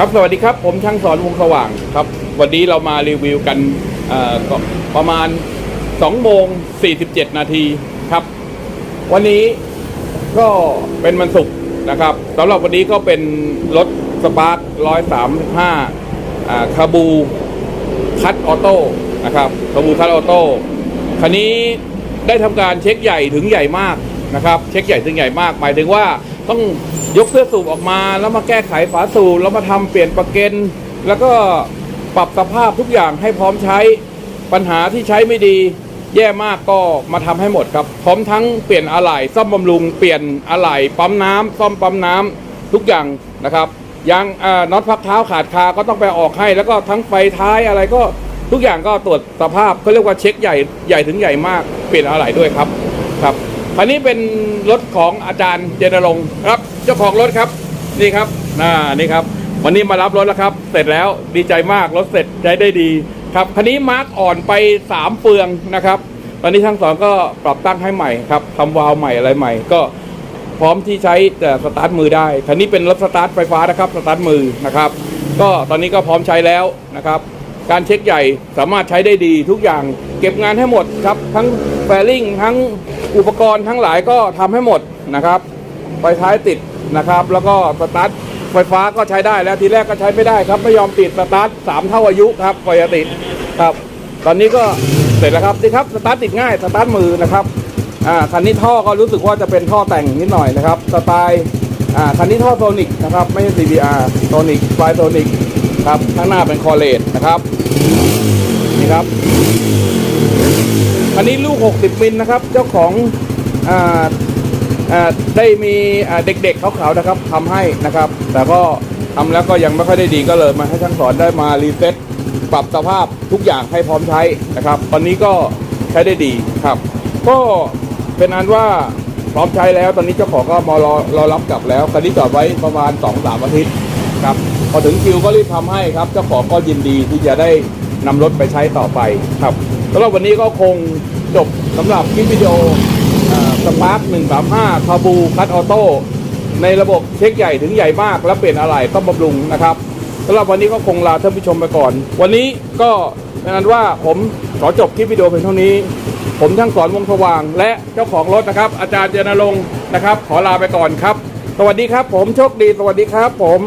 ครับสวัสดีครับ ผมช่างสอนวงสว่างครับ วันนี้เรามารีวิวกันประมาณ2โมง47 นาทีครับ วันนี้ก็เป็นวันศุกร์นะครับสำหรับวันนี้ก็เป็นรถสปาร์ค135คาบูคัตออโต้นะครับคาบูคัตออโต้คันนี้ได้ทำการเช็คใหญ่ถึงใหญ่มากนะครับ เช็คใหญ่ถึงใหญ่มาก หมายถึงว่า ต้องยกเสื้อสูบออกมา แล้วมาแก้ไขฝาสูบแล้วมาทำเปลี่ยนประเก็นแล้วก็ปรับสภาพทุกอย่างให้พร้อมใช้ปัญหาที่ใช้ไม่ดี แย่มากก็มาทำให้หมดครับ พร้อมทั้งเปลี่ยนอะไหล่ซ่อมบำรุง เปลี่ยนอะไหล่ปั๊มน้ำซ่อมปั๊มน้ำทุกอย่างนะครับยางน็อตพักเท้าขาดคาก็ต้องไปออกให้ แล้วก็ทั้งไฟท้ายอะไรก็ทุกอย่างก็ตรวจสภาพเขาเรียกว่าเช็คใหญ่ใหญ่ถึงใหญ่มากเปลี่ยนอะไหล่ด้วยครับ คันนี้เป็นรถของอาจารย์เจนรงค์ครับ เจ้าของรถครับ นี่ครับน่านี่ครับ วันนี้มารับรถแล้วครับ เสร็จแล้วดีใจมากรถเสร็จใช้ได้ดีครับคันนี้มาร์กอ่อนไป 3 เฟืองนะครับ ตอนนี้ช่างสอนก็ปรับตั้งให้ใหม่ครับทำวาล์วใหม่อะไรใหม่ ก็พร้อมที่ใช้แต่สตาร์ทมือได้คันนี้เป็นรถสตาร์ทไฟฟ้านะครับสตาร์ทมือนะครับ ก็ตอนนี้ก็พร้อมใช้แล้วนะครับ การเช็คใหญ่สามารถใช้ได้ดีทุกอย่างเก็บงานให้หมดครับ ทั้งแฟลิงทั้งอุปกรณ์ทั้งหลายก็ทำให้หมดนะครับไฟท้ายติดนะครับ แล้วก็สตาร์ทไฟฟ้าก็ใช้ได้แล้วทีแรกก็ใช้ไม่ได้ครับไม่ยอมติดสตาร์ทสามเท่าอายุครับกว่าจะติดครับ ตอนนี้ก็เสร็จแล้วครับนี่ครับสตาร์ทติดง่ายสตาร์ทมือนะครับอ่าคันนี้ท่อก็รู้สึกว่าจะเป็นท่อแต่งนิดหน่อยนะครับสไตล์อ่าคันนี้ท่อโซนิกนะครับไม่ใช่ CBR โซนิกไฟโซนิก ครับข้างหน้าเป็นคอเลตนะครับนี่ครับอันนี้ลูก 60 มิลนะครับ เจ้าของอ่าอ่าได้มีเด็กๆขาวๆนะครับทำให้นะครับ แต่ก็ทำแล้วก็ยังไม่ค่อยได้ดีก็เลยมาให้ช่างสอนได้มารีเซ็ตปรับสภาพทุกอย่างให้พร้อมใช้นะครับ ตอนนี้ก็ใช้ได้ดีครับ ก็เป็นอันว่าพร้อมใช้แล้ว ตอนนี้เจ้าของก็มารอรอรับกลับแล้วคันนี้จอดไว้ประมาณ2-3อาทิตย์ ครับ พอถึงคิวก็รีบทำให้ครับ เจ้าของก็ยินดีที่จะได้นำรถไปใช้ต่อไปครับสำหรับวันนี้ก็คงจบสำหรับคลิปวิดีโอสปาร์ค135คาบูคัตออโต้ในระบบเช็คใหญ่ถึงใหญ่มาก และเปลี่ยนอะไหล่ต้องบำรุงนะครับสำหรับวันนี้ก็คงลาท่านผู้ชมไปก่อน วันนี้ก็เป็นอันว่าผมขอจบคลิปวิดีโอเพียงเท่านี้ ผมช่างสอนวงสว่าง และเจ้าของรถนะครับ อาจารย์เจนรงค์นะครับ ขอลาไปก่อนครับ สวัสดีครับ ผมโชคดี สวัสดีครับ ผม